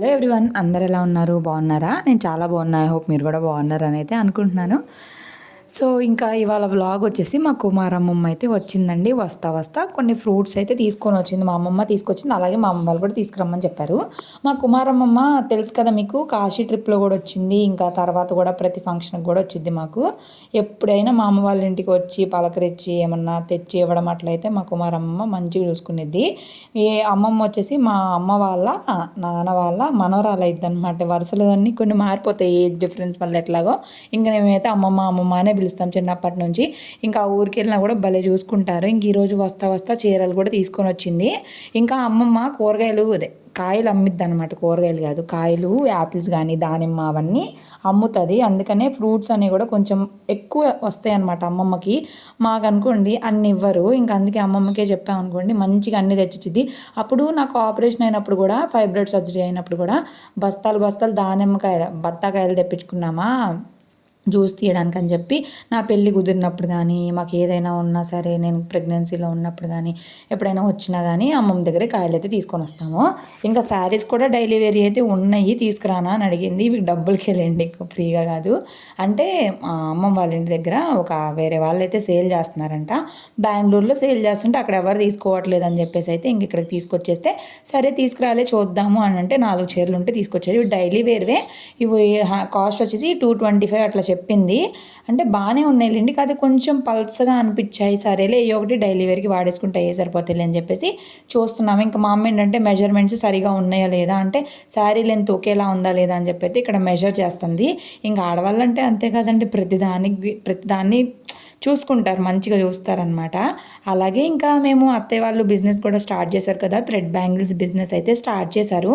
Hello everyone అందరు ఎలా ఉన్నారు? బాగున్నారా? నేను చాలా బాగున్నా. ఐ హోప్ మీరు కూడా బాగున్నారని అయితే అనుకుంటున్నాను. సో ఇంకా ఇవాళ బ్లాగ్ వచ్చేసి మా కుమారమ్మమ్మ అయితే వచ్చిందండి. వస్తా వస్తా. కొన్ని ఫ్రూట్స్ అయితే తీసుకొని వచ్చింది. మా అమ్మమ్మ తీసుకొచ్చింది. అలాగే మా అమ్మ వాళ్ళు కూడా తీసుకురమ్మని చెప్పారు. మా కుమారమ్మమ్మ తెలుసు కదా మీకు కాశీ ట్రిప్లో కూడా వచ్చింది. ఇంకా తర్వాత కూడా ప్రతి ఫంక్షన్కి కూడా వచ్చింది మాకు. ఎప్పుడైనా మా అమ్మ వాళ్ళ ఇంటికి వచ్చి పలకరించి ఏమన్నా తెచ్చి ఇవ్వడం అట్లయితే మా కుమారమ్మమ్మ మంచిగా చూసుకునేది. ఏ అమ్మమ్మ వచ్చేసి మా అమ్మ వాళ్ళ నాన్న వాళ్ళ మనవరాలు అయింది అనమాట వరుసలు అన్నీ కొన్ని మారిపోతాయి. ఏజ్ డిఫరెన్స్ వల్ల ఎట్లాగో. ఇంకా మేమైతే అమ్మమ్మ అమ్మమ్మ అనే పిలుస్తాం చిన్నప్పటి నుంచి. ఇంకా ఊరికి వెళ్ళినా కూడా భలే చూసుకుంటారు. ఇంక ఈరోజు వస్తా వస్తా చీరలు కూడా తీసుకొని వచ్చింది. ఇంకా అమ్మమ్మ కూరగాయలు అదే కాయలు అమ్మిద్ది అనమాట కూరగాయలు కాదు కాయలు యాపిల్స్ కానీ దానిమ్మ అవన్నీ అమ్ముతుంది. అందుకనే ఫ్రూట్స్ అనేవి కూడా కొంచెం ఎక్కువ వస్తాయి అనమాట అమ్మమ్మకి. మాకు అనుకోండి అన్ని ఇవ్వరు. ఇంకా అందుకే అమ్మమ్మకే చెప్పాం అనుకోండి మంచిగా అన్ని తెచ్చిచ్చింది అప్పుడు నాకు ఆపరేషన్ అయినప్పుడు కూడా ఫైబ్రాయిడ్ సర్జరీ అయినప్పుడు కూడా బస్తాలు బస్తాలు దానిమ్మకాయలు బత్తాకాయలు తెప్పించుకున్నామా? జ్యూస్ తీయడానికి అని చెప్పి నా పెళ్ళి కుదిరినప్పుడు కానీ మాకు ఏదైనా ఉన్నా సరే నేను ప్రెగ్నెన్సీలో ఉన్నప్పుడు కానీ ఎప్పుడైనా వచ్చినా కానీ అమ్మమ్మ దగ్గరే కాయలు అయితే తీసుకొని వస్తాము. ఇంకా శారీస్ కూడా డైలీ వేరీ అయితే ఉన్నాయి తీసుకురానా అని అడిగింది. ఇవి డబ్బులకి వెళ్ళండి ఫ్రీగా కాదు. అంటే అమ్మమ్మ వాళ్ళ ఇంటి దగ్గర ఒక వేరే వాళ్ళు అయితే సేల్ చేస్తున్నారంట. బెంగళూరులో సేల్ చేస్తుంటే అక్కడ ఎవరు తీసుకోవట్లేదు అని చెప్పేసి అయితే ఇంక ఇక్కడికి తీసుకొచ్చేస్తే సరే తీసుకురాలే చూద్దాము అని అంటే నాలుగు చీరలు ఉంటే తీసుకొచ్చారు ఇవి డైలీ వేరువే. ఇవి కాస్ట్ వచ్చేసి టూ ట్వంటీ ఫైవ్ అట్లా చెప్పింది. అంటే బాగానే ఉన్నాయిలేండి కాదు కొంచెం పల్సగా అనిపించాయి. సరేలే ఏ ఒకటి డైలీ వేర్కి వాడేసుకుంటే ఏ సరిపోతాయి అని చెప్పేసి చూస్తున్నాము. ఇంకా మా అమ్మ ఏంటంటే మెజర్మెంట్స్ సరిగా ఉన్నాయా లేదా అంటే శారీ లెంత్ ఒకేలా ఉందా లేదా అని చెప్పి ఇక్కడ మెజర్ చేస్తుంది. ఇంకా ఆడవాళ్ళంటే అంతే కదండి. ప్రతిదానికి ప్రతిదాన్ని చూసుకుంటారు. మంచిగా చూస్తారనమాట అలాగే ఇంకా మేము అత్తయ్య వాళ్ళు బిజినెస్ కూడా స్టార్ట్ చేశారు కదా. థ్రెడ్ బ్యాంగిల్స్ బిజినెస్ అయితే స్టార్ట్ చేశారు.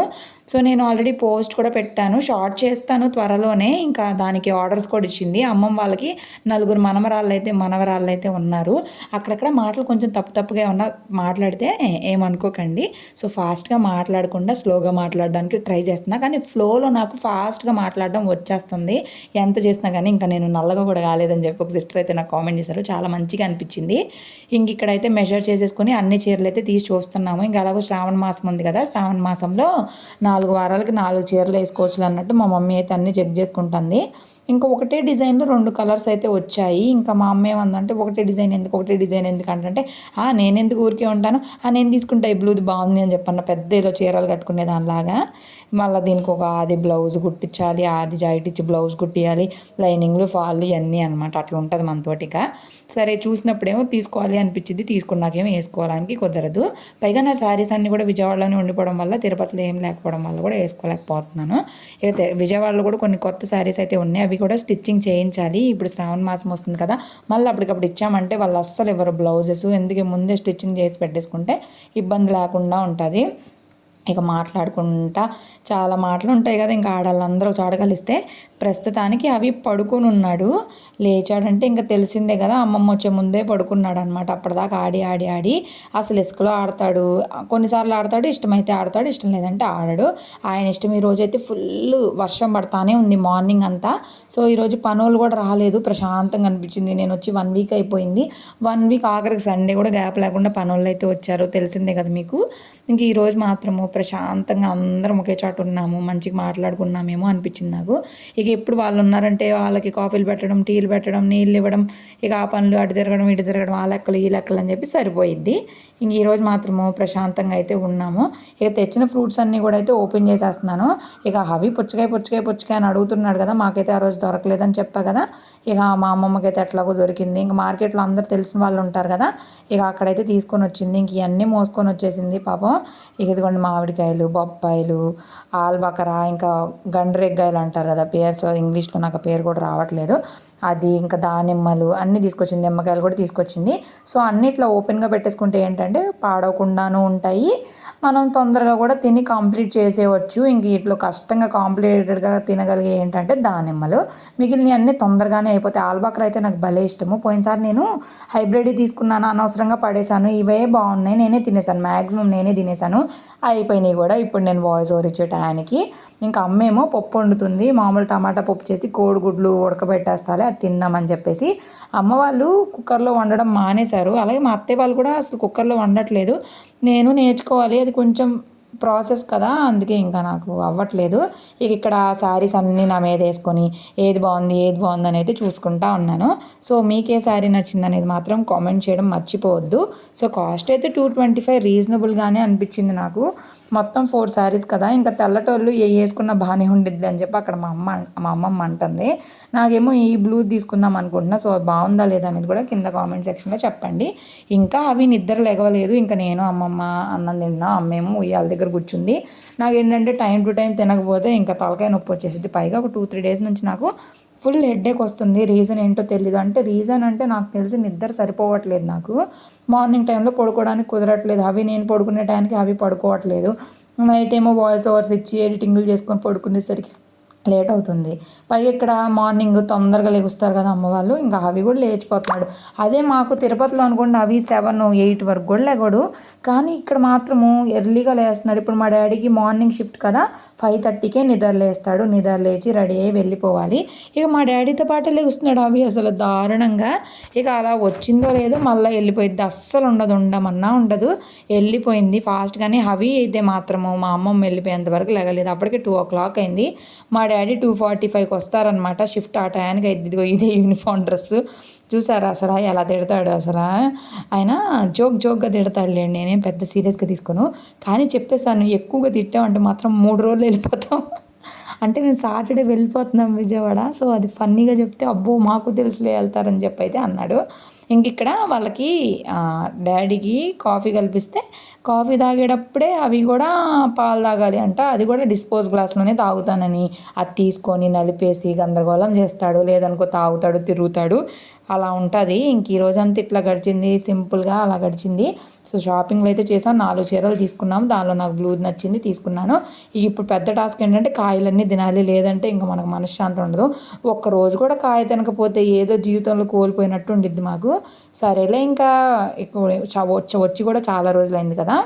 సో నేను ఆల్రెడీ పోస్ట్ కూడా పెట్టాను. షార్ట్ చేస్తాను త్వరలోనే. ఇంకా దానికి ఆర్డర్స్ కూడా ఇచ్చింది. అమ్మమ్మ వాళ్ళకి నలుగురు మనమరాళ్ళు అయితే మనవరాళ్ళు అయితే ఉన్నారు. అక్కడక్కడ మాటలు కొంచెం తప్పు తప్పుగా ఉన్న మాట్లాడితే ఏమనుకోకండి. సో ఫాస్ట్గా మాట్లాడకుండా స్లోగా మాట్లాడడానికి ట్రై చేస్తున్నా. కానీ ఫ్లోలో నాకు ఫాస్ట్గా మాట్లాడడం వచ్చేస్తుంది. ఎంత చేసినా కానీ ఇంకా నేను నల్లగా కూడా కాలేదని చెప్పి ఒక సిస్టర్ అయితే నాకు కామెంట్ చేశారు. చాలా మంచిగా అనిపించింది. ఇంక ఇక్కడైతే మెజర్ చేసేసుకొని అన్ని చీరలు అయితే తీసి చూస్తున్నాము. ఇంకా అలాగో శ్రావణ మాసం ఉంది కదా. శ్రావణ మాసంలో నాలుగు వారాలకి నాలుగు చీరలు వేసుకోవచ్చు అన్నట్టు మా మమ్మీ అయితే అన్ని చెక్ చేసుకుంటుంది. ఇంకా ఒకటే డిజైన్లో రెండు కలర్స్ అయితే వచ్చాయి. ఇంకా మా అమ్మ ఏమందంటే ఒకటే డిజైన్ ఎందుకు ఒకటే డిజైన్ ఎందుకు అంటే నేను ఎందుకు ఊరికే ఉంటాను? ఆ నేను తీసుకుంటా ఈ బ్లూది బాగుంది అని చెప్పన్న పెద్ద ఏదో చీరలు కట్టుకునే దానిలాగా. మళ్ళీ దీనికి ఒక అది బ్లౌజ్ కుట్టించాలి ఆది జాయిట్ ఇచ్చి బ్లౌజ్ కుట్టియాలి లైనింగ్లు ఫాల్ ఇవన్నీ అనమాట అట్లా ఉంటుంది మనతోటిగా సరే చూసినప్పుడేమో తీసుకోవాలి అనిపించింది. తీసుకున్నాకేమో వేసుకోవడానికి కుదరదు. పైగా నా శారీస్ అన్నీ కూడా విజయవాడలోనే ఉండిపోవడం వల్ల తిరుపతిలో ఏం లేకపోవడం వల్ల కూడా వేసుకోలేకపోతున్నాను. ఇక విజయవాడలో కూడా కొన్ని కొత్త శారీస్ అయితే ఉన్నాయి. అవి కూడా స్టిచ్చింగ్ చేయించాలి. ఇప్పుడు శ్రావణ మాసం వస్తుంది కదా మళ్ళీ అప్పటికప్పుడు ఇచ్చామంటే వాళ్ళు అస్సలు ఇవ్వరు బ్లౌజెస్. ఎందుకే ముందే స్టిచ్చింగ్ చేసి పెట్టేసుకుంటే ఇబ్బంది లేకుండా ఉంటుంది. ఇక మాట్లాడుకుంటా చాలా మాటలు ఉంటాయి కదా ఇంకా ఆడాళ్ళందరూ కలిస్తే ప్రస్తుతానికి అవి పడుకొని ఉన్నాడు. లేచాడంటే ఇంకా తెలిసిందే కదా అమ్మమ్మ వచ్చే ముందే పడుకున్నాడు అనమాట అప్పటిదాకా ఆడి ఆడి ఆడి అసలు ఇసుకలో ఆడతాడు. కొన్నిసార్లు ఆడతాడు ఇష్టమైతే ఆడతాడు ఇష్టం లేదంటే ఆడడు. ఆయన ఇష్టం ఈరోజు అయితే ఫుల్ వర్షం పడతానే ఉంది మార్నింగ్ అంతా. సో ఈరోజు పనులు కూడా రాలేదు ప్రశాంతంగా అనిపించింది. నేను వచ్చి వన్ వీక్ అయిపోయింది. వన్ వీక్ ఆఖరికి సండే కూడా గ్యాప్ లేకుండా పనులు అయితే వచ్చారు. తెలిసిందే కదా మీకు. ఇంక ఈరోజు మాత్రము ప్రశాంతంగా అందరం ఒకే చోట ఉన్నాము మంచిగా మాట్లాడుకున్నామేమో అనిపించింది నాకు. ఇక ఎప్పుడు వాళ్ళు ఉన్నారంటే వాళ్ళకి కాఫీలు పెట్టడం టీలు పెట్టడం నీళ్ళు ఇవ్వడం ఇక ఆ పనులు అటు తిరగడం ఇటు తిరగడం ఆ లెక్కలు ఈ లెక్కలు అని చెప్పి సరిపోయిద్ది. ఇంక ఈరోజు మాత్రము ప్రశాంతంగా అయితే ఉన్నాము. ఇక తెచ్చిన ఫ్రూట్స్ అన్నీ కూడా అయితే ఓపెన్ చేసేస్తున్నాను. ఇక అవి పుచ్చకాయ పుచ్చకాయ పుచ్చకాయ అని అడుగుతున్నాడు కదా మాకైతే ఆ రోజు దొరకలేదని చెప్పా కదా. ఇక మా అమ్మమ్మకి అయితే ఎట్లాగో దొరికింది. ఇంక మార్కెట్లో అందరు తెలిసిన వాళ్ళు ఉంటారు కదా ఇక అక్కడైతే తీసుకొని వచ్చింది. ఇంక ఇవన్నీ మోసుకొని వచ్చేసింది పాపం. ఇక ఇదిగోండి మామిడికాయలు బొప్పాయిలు ఆల్బకర ఇంకా గండ్రెగ్గాయలు అంటారు కదా పేర్స్ ఇంగ్లీష్లో నాకు పేరు కూడా రావట్లేదు. అది ఇంకా దానిమ్మలు అన్నీ తీసుకొచ్చింది నిమ్మకాయలు కూడా తీసుకొచ్చింది. సో అన్నిట్లో ఓపెన్గా పెట్టేసుకుంటే ఏంటంటే పాడవకుండాను ఉంటాయి. మనం తొందరగా కూడా తిని కంప్లీట్ చేసేవచ్చు ఇంక ఇట్లా కష్టంగా కాంప్లికేటెడ్గా తినగలిగే ఏంటంటే దానిమ్మలు. మిగిలిన అన్నీ తొందరగానే అయిపోతాయి. ఆల్బాకర్ అయితే నాకు భలే ఇష్టము. పోయినసారి నేను హైబ్రిడ్ తీసుకున్నాను. అనవసరంగా పడేశాను. ఇవే బాగున్నాయి. నేనే తినేసాను మ్యాక్సిమం నేనే తినేసాను అయిపోయినాయి కూడా. ఇప్పుడు నేను వాయిస్ ఓవర్ ఇచ్చే టయానికి. ఇంకా అమ్మేమో పప్పు వండుతుంది. మామూలు టమాటా పప్పు చేసి కోడిగుడ్లు ఉడకబెట్టేస్తాలే. అది తిన్నామని చెప్పేసి అమ్మ వాళ్ళు కుక్కర్లో వండడం మానేశారు. అలాగే మా అత్తయ్య వాళ్ళు కూడా అసలు కుక్కర్లో వండట్లేదు. నేను నేర్చుకోవాలి. అది కొంచెం ప్రాసెస్ కదా అందుకే ఇంకా నాకు అవ్వట్లేదు. ఇక ఇక్కడ శారీస్ అన్నీ నా మీద వేసుకొని ఏది బాగుంది ఏది బాగుంది అనేది చూసుకుంటా ఉన్నాను. సో మీకే శారీ నచ్చింది అనేది మాత్రం కామెంట్ చేయడం మర్చిపోవద్దు. సో కాస్ట్ అయితే టూ ట్వంటీ ఫైవ్ రీజనబుల్గానే అనిపించింది నాకు. మొత్తం ఫోర్ శారీస్ కదా ఇంకా తెల్లటోళ్ళు ఏ వేసుకున్న బాగానే ఉండిద్ది అని చెప్పి అక్కడ మా అమ్మ మా అమ్మమ్మ అంటుంది. నాకేమో ఈ బ్లూ తీసుకుందాం అనుకుంటున్నా సో బాగుందా లేదా అనేది కూడా కింద కామెంట్ సెక్షన్లో చెప్పండి. ఇంకా అవి నిద్ర లేగవలేదు ఇంకా నేను అమ్మమ్మ అన్నం తిన్నా అమ్మేమో ఉయ్యాల దగ్గర కూర్చుంది. నాకు ఏంటంటే టైం టు టైం తినకపోతే ఇంకా తలకాయ నొప్పి వచ్చేసింది పైగా ఒక టూ త్రీ డేస్ నుంచి నాకు ఫుల్ హెడ్ఏక్ వస్తుంది. రీజన్ ఏంటో తెలీదు. అంటే రీజన్ అంటే నాకు తెలిసి నిద్ర సరిపోవట్లేదు నాకు. మార్నింగ్ టైంలో పడుకోవడానికి కుదరట్లేదు. అవి నేను పడుకునే టైంకి అవి పడుకోవట్లేదు. నైట్ ఏమో వాయిస్ ఓవర్స్ ఇచ్చి ఎడిటింగ్లు చేసుకొని పడుకునేసరికి లేట్ అవుతుంది. పైగా ఇక్కడ మార్నింగ్ తొందరగా లెగుస్తారు కదా అమ్మవాళ్ళు ఇంకా అవి కూడా లేచిపోతున్నాడు. అదే మాకు తిరుపతిలో అనుకోండి అవి సెవెన్ ఎయిట్ వరకు కూడా లేగడు. కానీ ఇక్కడ మాత్రము ఎర్లీగా లేస్తున్నాడు. ఇప్పుడు మా డాడీకి మార్నింగ్ షిఫ్ట్ కదా ఫైవ్ థర్టీకే నిద్ర లేస్తాడు. నిద్ర లేచి రెడీ అయ్యి వెళ్ళిపోవాలి. ఇక మా డాడీతో పాటే లేస్తున్నాడు అవి అసలు దారుణంగా. ఇక అలా వచ్చిందో లేదో మళ్ళీ వెళ్ళిపోయింది అస్సలు ఉండదు ఉండమన్నా ఉండదు. వెళ్ళిపోయింది ఫాస్ట్గానే అవి అయితే మాత్రము మా అమ్మమ్మ వెళ్ళిపోయేంత వరకు లేగలేదు. అప్పటికే టూ ఓ క్లాక్ అయింది. మా డాడీ టూ ఫార్టీ ఫైవ్కి వస్తారనమాట షిఫ్ట్ ఆ టయానికి. ఇదిగో ఇదే యూనిఫామ్ డ్రెస్. చూసారా అసలు ఎలా తిడతాడు అసలు ఆయన జోక్ జోక్గా తిడతాడులేండి నేనేం పెద్ద సీరియస్గా తీసుకోను. కానీ చెప్పేశాను ఎక్కువగా తిట్టామంటే మాత్రం మూడు రోజులు వెళ్ళిపోతాం. అంటే నేను సాటర్డే వెళ్ళిపోతున్నాం విజయవాడ. సో అది ఫన్నీగా చెప్తే అబ్బో మాకు తెలుసులే వెళ్తారని చెప్పి అయితే అన్నాడు. ఇంక ఇక్కడ వాళ్ళకి డాడీకి కాఫీ కల్పిస్తే కాఫీ తాగేటప్పుడే అవి కూడా పాలు తాగాలి అంట. అది కూడా డిస్పోజ్ గ్లాస్లోనే తాగుతానని. అది తీసుకొని నలిపేసి గందరగోళం చేస్తాడు. లేదనుకో తాగుతాడు తిరుగుతాడు. అలా ఉంటుంది. ఇంక ఈ రోజంతా ఇట్లా గడిచింది సింపుల్గా అలా గడిచింది. సో షాపింగ్లో అయితే చేసాను నాలుగు చీరలు తీసుకున్నాం. దానిలో నాకు బ్లూ నచ్చింది తీసుకున్నాను. ఇప్పుడు పెద్ద టాస్క్ ఏంటంటే కాయలన్నీ తినాలి. లేదంటే ఇంకా మనకు మనశ్శాంతి ఉండదు. ఒక్క రోజు కూడా కాయ తినకపోతే ఏదో జీవితంలో కోల్పోయినట్టు ఉండిద్ది మాకు. సరేలే ఇంకా వచ్చి వచ్చి కూడా చాలా రోజులైంది కదా.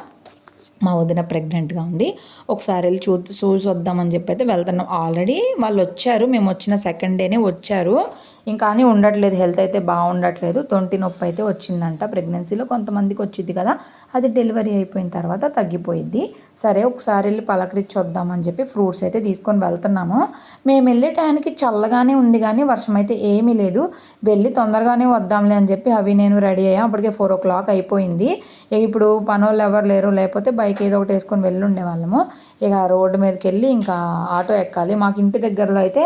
మా వదిన ప్రెగ్నెంట్గా ఉంది. ఒకసారి వెళ్ళి చూ చూసి వద్దామని చెప్పి అయితే వెళ్తున్నాం. ఆల్రెడీ వాళ్ళు వచ్చారు. మేము వచ్చిన సెకండ్ డేనే వచ్చారు. ఇంకా అని ఉండట్లేదు. హెల్త్ అయితే బాగుండట్లేదు. తొంటి నొప్పి అయితే వచ్చిందంట. ప్రెగ్నెన్సీలో కొంతమందికి వచ్చింది కదా అది డెలివరీ అయిపోయిన తర్వాత తగ్గిపోయింది సరే ఒకసారి వెళ్ళి పలకరించి వద్దామని చెప్పి ఫ్రూట్స్ అయితే తీసుకొని వెళ్తున్నాము. మేము వెళ్ళే టైంకి చల్లగానే ఉంది కానీ వర్షం అయితే ఏమీ లేదు. వెళ్ళి తొందరగానే వద్దాంలే అని చెప్పి అవి నేను రెడీ అయ్యాం. అప్పటికే ఫోర్ ఓ క్లాక్ అయిపోయింది. ఇప్పుడు పనోళ్ళు ఎవరు లేరు. లేకపోతే బైక్ ఏదో ఒకటి వేసుకొని వెళ్ళి ఉండేవాళ్ళము. ఇక రోడ్డు మీదకి వెళ్ళి ఇంకా ఆటో ఎక్కాలి. మాకు ఇంటి దగ్గరలో అయితే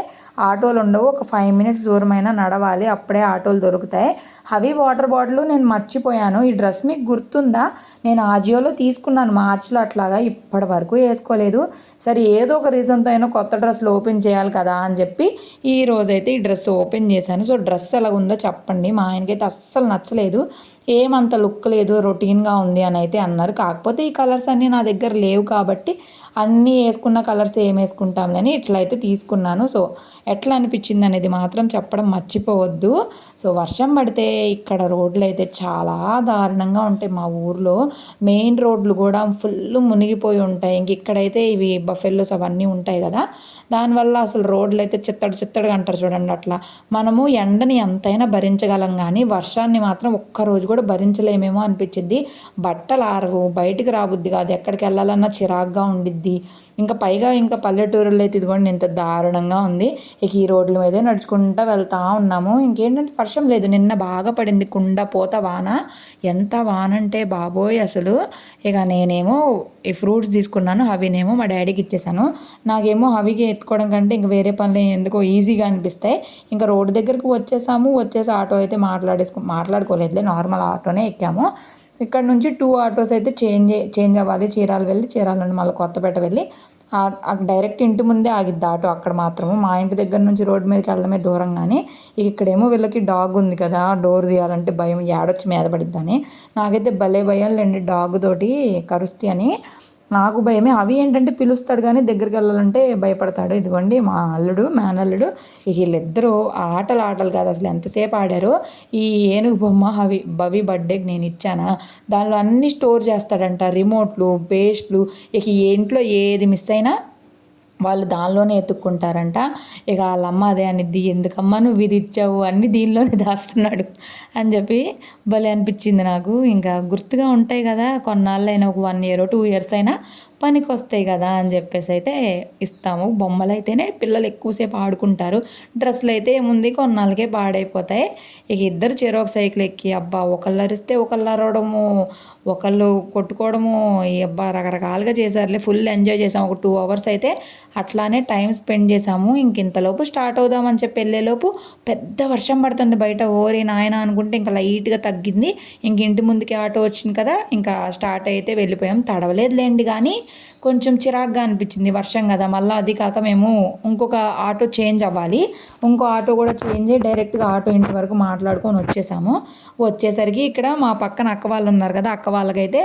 ఆటోలు ఉండవు. ఒక ఫైవ్ మినిట్స్ దూరమైన నడవాలి అప్పుడే ఆటోలు దొరుకుతాయి. అవి వాటర్ బాటిల్ నేను మర్చిపోయాను. ఈ డ్రెస్ మీకు గుర్తుందా? నేను ఆజియోలో తీసుకున్నాను మార్చిలో అట్లాగా ఇప్పటి వరకు వేసుకోలేదు. సరే ఏదో ఒక రీజన్తో అయినా కొత్త డ్రెస్లు ఓపెన్ చేయాలి కదా అని చెప్పి ఈ రోజైతే ఈ డ్రెస్ ఓపెన్ చేశాను. సో డ్రెస్ ఎలా ఉందో చెప్పండి. మా ఆయనకైతే అస్సలు నచ్చలేదు. ఏమంత లుక్ లేదు రొటీన్గా ఉంది అని అయితే అన్నారు. కాకపోతే ఈ కలర్స్ అన్నీ నా దగ్గర లేవు కాబట్టి అన్నీ వేసుకున్న కలర్స్ ఏం వేసుకుంటాంలని ఇట్లయితే తీసుకున్నాను. సో ఎట్లా అనిపించింది అనేది మాత్రం చెప్పడం మర్చిపోవద్దు. సో వర్షం పడితే ఇక్కడ రోడ్లు అయితే చాలా దారుణంగా ఉంటాయి మా ఊర్లో. మెయిన్ రోడ్లు కూడా ఫుల్ మునిగిపోయి ఉంటాయి. ఇంక ఇక్కడైతే ఇవి బఫెల్లోస్ అవన్నీ ఉంటాయి కదా. దానివల్ల అసలు రోడ్లు అయితే చిత్తడి చిత్తడిగా అంటారు చూడండి అట్లా. మనము ఎండని ఎంతైనా భరించగలం కానీ వర్షాన్ని మాత్రం ఒక్కరోజు కూడా భరించలేమేమో అనిపించింది బట్టలు ఆరవు బయటికి రాబుద్ది కాదు. ఎక్కడికి వెళ్ళాలన్నా చిరాగ్గా ఉండిద్ది. ఇంకా పైగా ఇంకా పల్లెటూరులో అయితే ఇదిగోండి ఇంత దారుణంగా ఉంది. ఇక ఈ రోడ్ల మీదే నడుచుకుంటూ వెళ్తా ఉన్నాము. ఇంకేంటంటే వర్షం లేదు. నిన్న బాగా పడింది కుండ పోత వాన. ఎంత వాన అంటే బాబోయ్ అసలు. ఇక నేనేమో ఈ ఫ్రూట్స్ తీసుకున్నాను అవినేమో మా డాడీకి ఇచ్చేసాను. నాకేమో అవికి ఎత్తుకోవడం కంటే ఇంక వేరే పనులు ఎందుకో ఈజీగా అనిపిస్తాయి. ఇంకా రోడ్డు దగ్గరకు వచ్చేసాము. వచ్చేసి ఆటో అయితే మాట్లాడేసుకో మాట్లాడుకోలేదులే. నార్మల్ ఆటోనే ఎక్కాము. ఇక్కడ నుంచి టూ ఆటోస్ అయితే చేంజ్ చేంజ్ అవ్వాలి. చీరాలు వెళ్ళి చీరాల నుండి మళ్ళీ కొత్తపేట వెళ్ళి డైరెక్ట్ ఇంటి ముందే ఆగిద్ది ఆటో అక్కడ మాత్రము. మా ఇంటి దగ్గర నుంచి రోడ్డు మీదకి వెళ్ళడమే దూరం కానీ ఇక్కడేమో వీళ్ళకి డాగ్ ఉంది కదా డోర్ తీయాలంటే భయం ఏడొచ్చి మీద పడిద్దని. నాకైతే భలే భయం లేండి డాగ్ తోటి కరుస్తి అని. నాకు భయమే. అవి ఏంటంటే పిలుస్తాడు కానీ దగ్గరికి వెళ్ళాలంటే భయపడతాడు. ఇదిగోండి మా అల్లుడు మేనల్లుడు వీళ్ళిద్దరూ ఆటలు ఆటలు కాదు. అసలు ఎంతసేపు ఆడారో. ఈ ఏనుగు బొమ్మ అవి బవి బర్త్డేకి నేను ఇచ్చానా? దానిలో అన్ని స్టోర్ చేస్తాడంట. రిమోట్లు పేస్ట్లు ఇక ఇంట్లో ఏది మిస్ అయినా వాళ్ళు దానిలోనే ఎత్తుక్కుంటారంట. ఇక వాళ్ళమ్మ అదే అనిద్ది ఎందుకమ్మా నువ్వు ఇది ఇచ్చావు? అన్ని దీనిలోనే దాస్తున్నాడు. అని చెప్పి భలే అనిపించింది నాకు. ఇంకా గుర్తుగా ఉంటాయి కదా కొన్నాళ్ళైనా ఒక వన్ ఇయర్ టూ ఇయర్స్ అయినా పనికి వస్తాయి కదా అని చెప్పేసి అయితే ఇస్తాము. బొమ్మలు అయితేనే పిల్లలు ఎక్కువసేపు ఆడుకుంటారు. డ్రెస్సులు అయితే ఏముంది? కొన్నాళ్ళకే పాడైపోతాయి. ఇక ఇద్దరు చెరోక సైకిల్ ఎక్కి అబ్బా ఒకళ్ళు అరిస్తే ఒకళ్ళు అరవడము ఒకళ్ళు కొట్టుకోవడము ఈ అబ్బా రకరకాలుగా చేశారులే. ఫుల్ ఎంజాయ్ చేసాము ఒక టూ అవర్స్ అయితే అట్లానే టైం స్పెండ్ చేసాము ఇంక ఇంతలోపు స్టార్ట్ అవుదామని చెప్పి వెళ్ళేలోపు పెద్ద వర్షం పడుతుంది బయట. ఓరి నాయన అనుకుంటే ఇంకా లైట్గా తగ్గింది. ఇంక ఇంటి ముందుకి ఆటో వచ్చింది కదా ఇంకా స్టార్ట్ అయితే వెళ్ళిపోయాం. తడవలేదులేండి కానీ కొంచెం చిరాగ్గా అనిపించింది వర్షం కదా మళ్ళీ అది కాక మేము ఇంకొక ఆటో చేంజ్ అవ్వాలి. ఇంకో ఆటో కూడా చేంజ్ అయ్యి డైరెక్ట్గా ఆటో ఇంటి వరకు మాట్లాడుకొని వచ్చేసాము. వచ్చేసరికి ఇక్కడ మా పక్కన అక్క వాళ్ళు ఉన్నారు కదా అక్క వాళ్ళకైతే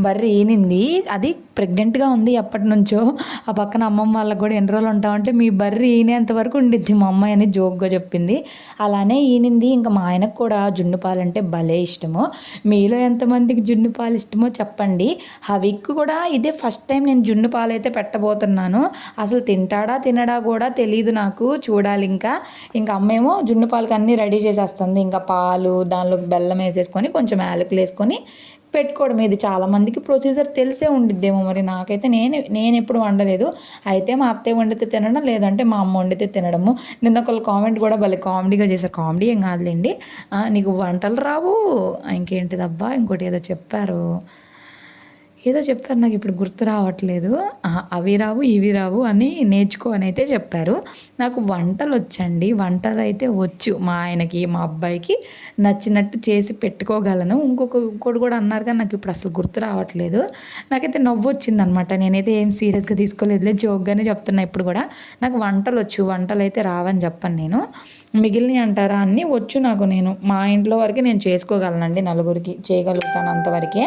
బర్రె ఈనింది అది ప్రెగ్నెంట్గా ఉంది ఎప్పటి నుంచో. ఆ పక్కన అమ్మమ్మ వాళ్ళకి కూడా ఎన్ని రోజులు ఉంటామంటే మీ బర్రె ఈనేంత వరకు ఉండిద్ది మా అమ్మాయి అని జోక్గా చెప్పింది. అలానే ఈనింది. ఇంకా మా ఆయనకు కూడా జున్ను పాలంటే అంటే భలే ఇష్టము. మీలో ఎంతమందికి జున్ను పాలు ఇష్టమో చెప్పండి. హవిక్ కూడా ఇదే ఫస్ట్ టైం నేను జున్ను పాలు అయితే పెట్టబోతున్నాను. అసలు తింటాడా తినడా కూడా తెలియదు నాకు. చూడాలి ఇంకా. ఇంకా అమ్మేమో జున్ను పాలకి అన్నీ రెడీ చేసేస్తుంది. ఇంకా పాలు దానిలోకి బెల్లం వేసేసుకొని కొంచెం యాలకులు వేసుకొని పెట్టుకోవడం ఇది చాలామందికి ప్రొసీజర్ తెలిసే ఉండిద్దేమో మరి. నాకైతే నేను నేను ఎప్పుడు వండలేదు. అయితే మా అత్తయ్య వండితే తినడం లేదంటే మా అమ్మ వండితే తినడము. నిన్న ఒకళ్ళు కామెంట్ కూడా భలే కామెడీగా చేశారు. కామెడీ ఏం కాదులేండి. నీకు వంటలు రావు. ఇంకేంటిదబ్బా? ఇంకోటి ఏదో చెప్పారు. ఏదో చెప్తారు నాకు ఇప్పుడు గుర్తు రావట్లేదు. అవి రావు ఇవి రావు అని నేర్చుకో అని అయితే చెప్పారు. నాకు వంటలు వచ్చండి. వంటలు అయితే వచ్చు. మా ఆయనకి మా అబ్బాయికి నచ్చినట్టు చేసి పెట్టుకోగలను. ఇంకొక ఇంకోటి కూడా అన్నారు కానీ నాకు ఇప్పుడు అసలు గుర్తు రావట్లేదు. నాకైతే నవ్వు వచ్చిందనమాట. నేనైతే ఏం సీరియస్గా తీసుకోలేదులే జోక్గానే చెప్తున్నా ఇప్పుడు కూడా. నాకు వంటలు వచ్చు. వంటలు అయితే రావని చెప్పను నేను. మిగిలినవి అంటారా? అన్నీ వచ్చు నాకు నేను. మా ఇంట్లో వరకే నేను చేసుకోగలనండి నలుగురికి. చేయగలుగుతాను అంతవరకే.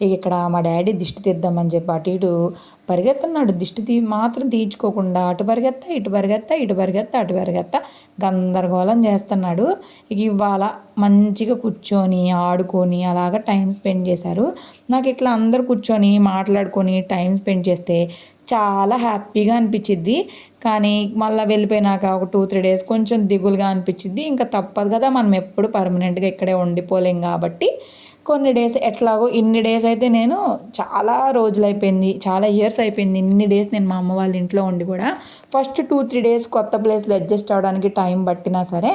ఇక ఇక్కడ మా డాడీ దిష్టి తీద్దామని చెప్పి అటు ఇటు పరిగెత్తున్నాడు. దిష్టి తీ మాత్రం తీర్చుకోకుండా అటు పరిగెత్తా ఇటు పరిగెత్తా ఇటు పరిగెత్తా అటు పరిగెత్తా గందరగోళం చేస్తున్నాడు. ఇక ఇవాళ మంచిగా కూర్చొని ఆడుకొని అలాగ టైం స్పెండ్ చేశారు. నాకు ఇట్లా అందరు కూర్చొని మాట్లాడుకొని టైం స్పెండ్ చేస్తే చాలా హ్యాపీగా అనిపించిద్ది. కానీ మళ్ళీ వెళ్ళిపోయినాక ఒక టూ త్రీ డేస్ కొంచెం దిగులుగా అనిపించిద్ది. ఇంకా తప్పదు కదా మనం ఎప్పుడు పర్మనెంట్గా ఇక్కడే ఉండిపోలేం కాబట్టి. కొన్ని డేస్ ఎట్లాగో ఇన్ని డేస్ అయితే నేను చాలా రోజులు అయిపోయింది చాలా ఇయర్స్ అయిపోయింది. ఇన్ని డేస్ నేను మా అమ్మ వాళ్ళ ఇంట్లో ఉండి కూడా ఫస్ట్ టూ త్రీ డేస్ కొత్త ప్లేస్లో అడ్జస్ట్ అవ్వడానికి టైం పట్టినా సరే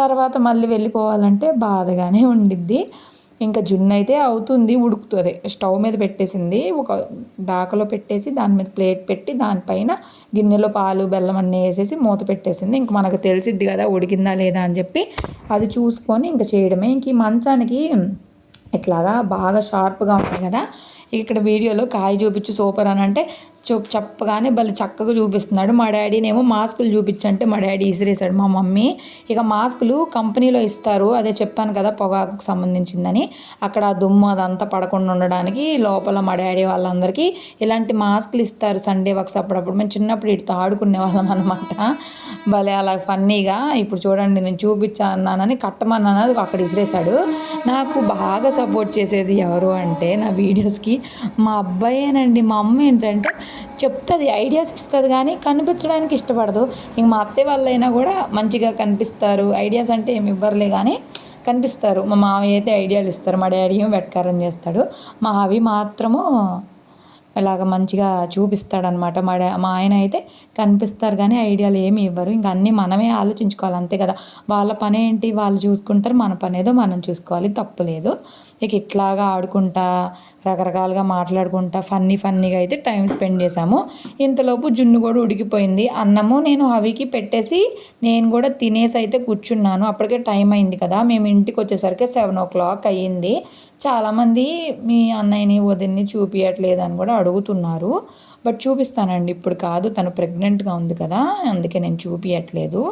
తర్వాత మళ్ళీ వెళ్ళిపోవాలంటే బాధగానే ఉండిద్ది. ఇంకా జున్ను అయితే అవుతుంది ఉడుకుతుంది. స్టవ్ మీద పెట్టేసింది ఒక దాకలో పెట్టేసి దాని మీద ప్లేట్ పెట్టి దానిపైన గిన్నెలో పాలు బెల్లం అన్నీ వేసేసి మూత పెట్టేసింది. ఇంక మనకు తెలిసిద్ది కదా ఉడికిందా లేదా అని చెప్పి అది చూసుకొని ఇంకా చేయడమే. ఇంక ఈ మంచానికి ఇట్లాగా బాగా షార్ప్గా ఉంటాయి కదా. ఇక్కడ వీడియోలో కాయ చూపించి సూపర్ అని అంటే చూ చెప్పగానే భలే చక్కగా చూపిస్తున్నాడు. మా డాడీనేమో మాస్కులు చూపించంటే మా డాడీ ఇసిరేసాడు మా మమ్మీ ఇక మాస్కులు కంపెనీలో ఇస్తారు. అదే చెప్పాను కదా పొగాకు సంబంధించిందని. అక్కడ ఆ దుమ్ము అదంతా పడకుండా ఉండడానికి లోపల మా డాడీ వాళ్ళందరికీ ఇలాంటి మాస్కులు ఇస్తారు సండే వర్క్స్ అప్పుడప్పుడు. మేము చిన్నప్పుడు ఇటు ఆడుకునే వాళ్ళం అనమాట భలే అలా ఫన్నీగా. ఇప్పుడు చూడండి నేను చూపించానని కట్టమన్నాను. అక్కడ ఇసిరేసాడు నాకు బాగా సపోర్ట్ చేసేది ఎవరు అంటే నా వీడియోస్కి మా అబ్బాయేనండి. మా అమ్మ ఏంటంటే చెప్తుంది ఐడియాస్ ఇస్తుంది కానీ కనిపించడానికి ఇష్టపడదు. ఇంక మా అత్తయ్య వాళ్ళైనా కూడా మంచిగా కనిపిస్తారు. ఐడియాస్ అంటే ఏమి ఇవ్వరులే కానీ కనిపిస్తారు. మా మామయ్య అయితే ఐడియాలు ఇస్తారు. మా డాడీ ఏమో వెట్కారం చేస్తాడు. మా అవి మాత్రము ఇలాగ మంచిగా చూపిస్తాడనమాట. మా డా మా ఆయన అయితే కనిపిస్తారు కానీ ఐడియాలు ఏమి ఇవ్వరు. ఇంకా అన్నీ మనమే ఆలోచించుకోవాలి అంతే కదా. వాళ్ళ పని ఏంటి వాళ్ళు చూసుకుంటారు. మన పని ఏదో మనం చూసుకోవాలి. తప్పులేదు ఇక ఇట్లాగా ఆడుకుంటా రకరకాలుగా మాట్లాడుకుంటా ఫన్నీ ఫన్నీగా అయితే టైం స్పెండ్ చేశాము. ఇంతలోపు జున్ను కూడా ఉడికిపోయింది. అన్నము నేను అవికి పెట్టేసి నేను కూడా తినేసి అయితే కూర్చున్నాను. అప్పటికే టైం అయింది కదా. మేము ఇంటికి వచ్చేసరికి సెవెన్ ఓ క్లాక్ అయ్యింది. చాలామంది మీ అన్నయ్యని వదిన్ని చూపించట్లేదు అని కూడా అడుగుతున్నారు. బట్ చూపిస్తానండి. ఇప్పుడు కాదు. తను ప్రెగ్నెంట్గా ఉంది కదా. అందుకే నేను చూపించట్లేదు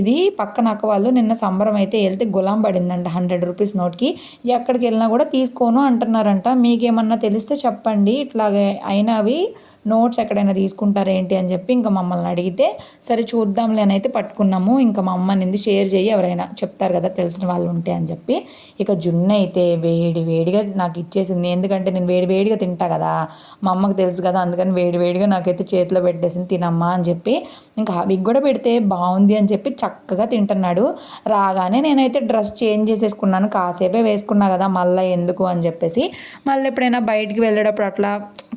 ఇది పక్కన అక్క వాళ్ళు నిన్న సంబరం అయితే వెళ్తే గులాం పడిందంట హండ్రెడ్ రూపీస్ నోట్కి. ఎక్కడికి వెళ్ళినా కూడా తీసుకోను అంటున్నారంట. మీకేమన్నా తెలిస్తే చెప్పండి. ఇట్లాగే అయినవి నోట్స్ ఎక్కడైనా తీసుకుంటారా ఏంటి అని చెప్పి ఇంకా మమ్మల్ని అడిగితే సరే చూద్దాంలే అని అయితే పట్టుకున్నాము. ఇంకా మా అమ్మ నింది షేర్ చేయి ఎవరైనా చెప్తారు కదా తెలిసిన వాళ్ళు ఉంటే అని చెప్పి. ఇక జున్ను అయితే వేడి వేడిగా నాకు ఇచ్చేసింది. ఎందుకంటే నేను వేడి వేడిగా తింటా కదా. మా అమ్మకి తెలుసు కదా అందుకని వేడి వేడిగా నాకైతే చేతిలో పెట్టేసింది తినమ్మా అని చెప్పి. ఇంకా అవి కూడా పెడితే బాగుంది అని చెప్పి చక్కగా తింటున్నాడు. రాగానే నేనైతే డ్రెస్ చేంజ్ చేసేసుకున్నాను. కాసేపే వేసుకున్నా కదా మళ్ళీ ఎందుకు అని చెప్పేసి మళ్ళీ ఎప్పుడైనా బయటికి వెళ్ళేటప్పుడు అట్లా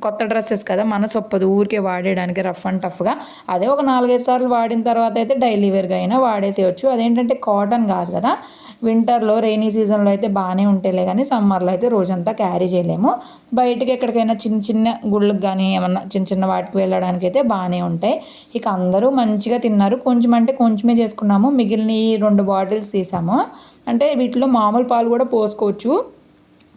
కొత్త డ్రెస్సెస్ కదా మన సొప్పదు ఊరికే వాడేయడానికి రఫ్ అండ్ టఫ్గా. అదే ఒక నాలుగైదు సార్లు వాడిన తర్వాత అయితే డైలీ వేర్గా అయినా వాడేసేయచ్చు. అదేంటంటే కాటన్ కాదు కదా వింటర్లో రైనీ సీజన్లో అయితే బాగానే ఉంటేలే కానీ సమ్మర్లో అయితే రోజంతా క్యారీ చేయలేము. బయటకి ఎక్కడికైనా చిన్న చిన్న గుళ్ళకి కానీ ఏమన్నా చిన్న చిన్న వాటికి వెళ్ళడానికి అయితే బాగానే ఉంటాయి. ఇక అందరూ మంచిగా తిన్నారు. కొంచెం అంటే కొంచెమే చేసుకున్నాము. మిగిలిన రెండు బాటిల్స్ తీసాము. అంటే వీటిలో మామూలు పాలు కూడా పోసుకోవచ్చు.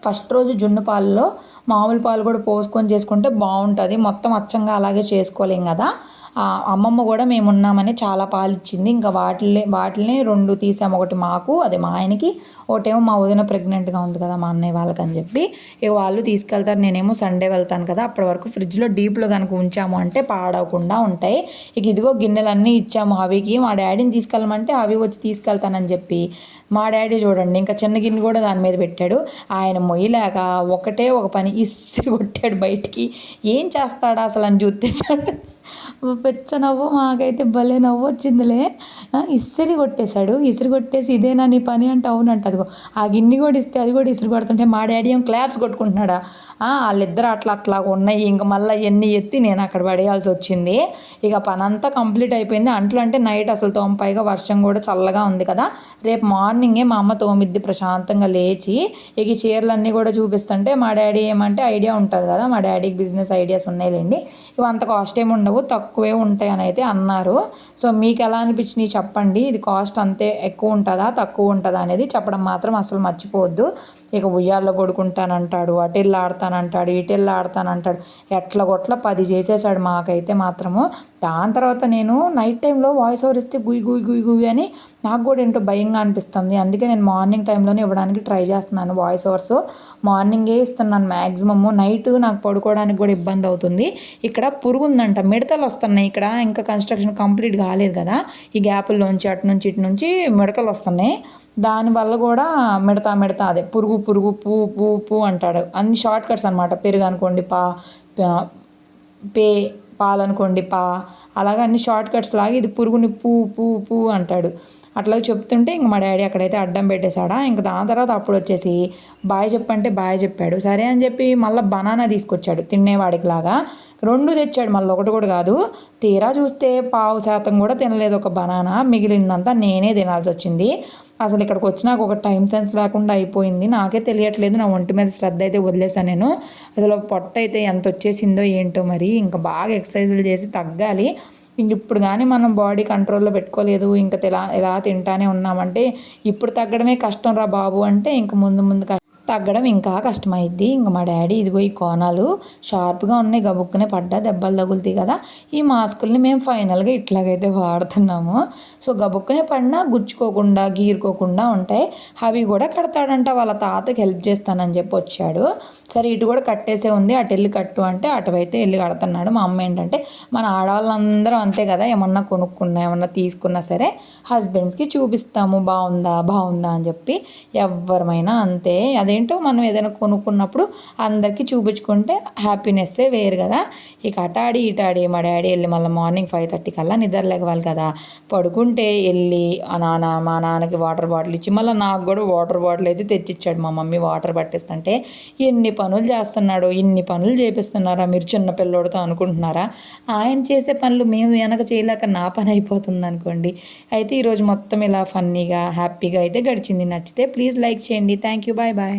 ఫస్ట్ రోజు జున్ను పాలలో మామూలు పాలు కూడా పోసుకొని చేసుకుంటే బాగుంటుంది. మొత్తం అచ్చంగా అలాగే చేసుకోలేం కదా. అమ్మమ్మ కూడా మేము ఉన్నామని చాలా పాలు ఇచ్చింది ఇంకా వాటిని వాటిని రెండు తీసాము. ఒకటి మాకు అదే మా ఆయనకి. ఒకటేమో మా వదిన ప్రెగ్నెంట్గా ఉంది కదా మా అన్నయ్య వాళ్ళకి అని చెప్పి. ఇక వాళ్ళు తీసుకెళ్తారు. నేనేమో సండే వెళ్తాను కదా. అప్పటి వరకు ఫ్రిడ్జ్లో డీప్లో కనుక ఉంచాము అంటే పాడవకుండా ఉంటాయి. ఇక ఇదిగో గిన్నెలన్నీ ఇచ్చాము అవికి. మా డాడీని తీసుకెళ్ళమంటే అవి వచ్చి తీసుకెళ్తానని చెప్పి. మా డాడీ చూడండి ఇంకా చిన్న గిన్నె కూడా దాని మీద పెట్టాడు. ఆయన మొయ్యలేక ఒకటే ఒక పని ఇస్సి కొట్టాడు బయటికి. ఏం చేస్తాడా అసలు అని చూస్తే చూడండి పెచ్చ నవ్వు మాకైతే భలే నవ్వు వచ్చిందిలే. ఇసిరి కొట్టేశాడు. ఇసిరి కొట్టేసి ఇదేనా నీ పని అంటే అవునంట. అదిగో ఆ గిన్నె కూడా ఇస్తే అది కూడా ఇసిరి కొడుతుంటే మా డాడీ ఏం క్లాప్స్ కొట్టుకుంటున్నాడా? వాళ్ళిద్దరు అట్లా అట్లా ఉన్నాయి. ఇంక మళ్ళీ ఎన్ని ఎత్తి నేను అక్కడ పడేయాల్సి వచ్చింది. ఇక పని అంతా కంప్లీట్ అయిపోయింది. అంట్లు అంటే నైట్ అసలు తోంపైగా వర్షం కూడా చల్లగా ఉంది కదా. రేపు మార్నింగే మా అమ్మ తోమిద్ది ప్రశాంతంగా లేచి ఇక చీరలన్నీ కూడా చూపిస్తుంటే మా డాడీ ఏమంటే ఐడియా ఉంటుంది కదా. మా డాడీకి బిజినెస్ ఐడియాస్ ఉన్నాయిలేండి. ఇవి అంత కాస్ట్ ఏమి ఉండవు. తక్కువే ఉంటాయి అని అయితే అన్నారు. సో మీకు ఎలా అనిపించినాయి చెప్పండి. ఇది కాస్ట్ అంతే ఎక్కువ ఉంటుందా తక్కువ ఉంటుందా అనేది చెప్పడం మాత్రం అసలు మర్చిపోవద్దు. ఇక ఉయ్యాల్లో పడుకుంటానంటాడు అటెళ్ళు ఆడతానంటాడు ఇటెళ్ళు ఆడతానంటాడు. ఎట్ల గొట్ల పది చేసేసాడు మాకైతే మాత్రము. దాని తర్వాత నేను నైట్ టైంలో వాయిస్ ఓవర్ ఇస్తే గుయ్ గుయ్ గుయ్ గుయ్ అని నాకు కూడా ఏంటో భయంగా అనిపిస్తుంది. అందుకే నేను మార్నింగ్ టైంలోనే ఇవ్వడానికి ట్రై చేస్తున్నాను వాయిస్ ఓవర్స్. మార్నింగే ఇస్తున్నాను మ్యాక్సిమము నైట్ నాకు పడుకోవడానికి కూడా ఇబ్బంది అవుతుంది. ఇక్కడ పురుగు ఉందంట. మిడతలు వస్తున్నాయి ఇక్కడ. ఇంకా కన్స్ట్రక్షన్ కంప్లీట్ కాలేదు కదా. ఈ గ్యాపుల్లోంచి అటు నుంచి ఇటు నుంచి మిడతలు వస్తున్నాయి. దానివల్ల కూడా మిడతా మిడతా అదే పురుగు పురుగు పూ పూ పూ అంటాడు. అన్ని షార్ట్ కట్స్ అనమాట పెరుగు అనుకోండి పా పే పాలనుకోండి పా అలాగే అన్ని షార్ట్ కట్స్ లాగా ఇది పురుగుని పూ పూ పూ అంటాడు. అట్లా చెప్తుంటే ఇంక మా డాడీ అక్కడైతే అడ్డం పెట్టేశాడా. ఇంక దాని తర్వాత అప్పుడు వచ్చేసి బాయ్ చెప్పంటే బాయ్ చెప్పాడు. సరే అని చెప్పి మళ్ళీ బనానా తీసుకొచ్చాడు తినేవాడికి లాగా. రెండు తెచ్చాడు మళ్ళీ ఒకటి కూడా కాదు. తీరా చూస్తే పావు శాతం కూడా తినలేదు ఒక బనానా. మిగిలిందంతా నేనే తినాల్సి వచ్చింది. అసలు ఇక్కడికి వచ్చినాక ఒక టైం సెన్స్ లేకుండా అయిపోయింది. నాకే తెలియట్లేదు. నా ఒంటి మీద శ్రద్ధ అయితే వదిలేసాను నేను. అసలు పొట్ట అయితే ఎంత వచ్చేసిందో ఏంటో మరి ఇంకా బాగా ఎక్సర్సైజులు చేసి తగ్గాలి. ఇప్పుడు కానీ మనం బాడీ కంట్రోల్లో పెట్టుకోలేదు ఇంకా ఎలా ఎలా తింటానే ఉన్నామంటే ఇప్పుడు తగ్గడమే కష్టం రా బాబు అంటే ఇంక ముందు ముందు తగ్గడం ఇంకా కష్టమైద్ది. ఇంకా మా డాడీ ఇదిగో ఈ కోణాలు షార్ప్గా ఉన్నాయి గబుక్కునే పడ్డా దెబ్బలు తగులుతాయి కదా. ఈ మాస్కుల్ని మేము ఫైనల్గా ఇట్లాగైతే వాడుతున్నాము. సో గబుక్కునే పడినా గుచ్చుకోకుండా గీరుకోకుండా ఉంటాయి. అవి కూడా కడతాడంట వాళ్ళ తాతకి హెల్ప్ చేస్తానని చెప్పి వచ్చాడు. సరే ఇటు కూడా కట్టేసే ఉంది. అటు వెళ్ళి కట్టు అంటే అటువైతే వెళ్ళి కడుతున్నాడు. మా అమ్మ ఏంటంటే మన ఆడవాళ్ళందరూ అంతే కదా ఏమన్నా కొనుక్కున్నా ఏమన్నా తీసుకున్నా సరే హస్బెండ్స్కి చూపిస్తాము. బాగుందా బాగుందా అని చెప్పి ఎవరమైనా అంతే. అదే ఏంటో మనం ఏదైనా కొనుక్కున్నప్పుడు అందరికీ చూపించుకుంటే హ్యాపీనెస్సే వేరు కదా. ఇక అటాడి ఇటాడి మా డాడీ వెళ్ళి మళ్ళీ మార్నింగ్ ఫైవ్ థర్టీ కల్లా నిద్ర లేవాలి కదా. పడుకుంటే వెళ్ళి నాన్న మా నాన్నకి వాటర్ బాటిల్ ఇచ్చి మళ్ళీ నాకు కూడా వాటర్ బాటిల్ అయితే తెచ్చిచ్చాడు మా మమ్మీ వాటర్ పట్టేస్తుంటే. ఎన్ని పనులు చేస్తున్నాడు ఇన్ని పనులు చేపిస్తున్నారా మీరు చిన్న పిల్లోడితో అనుకుంటున్నారా? ఆయన చేసే పనులు మేము వెనక చేయలేక నా పని అయిపోతుంది అనుకోండి. అయితే ఈరోజు మొత్తం ఇలా ఫన్నీగా హ్యాపీగా అయితే గడిచింది. నచ్చితే ప్లీజ్ లైక్ చేయండి. Thank you. Bye bye.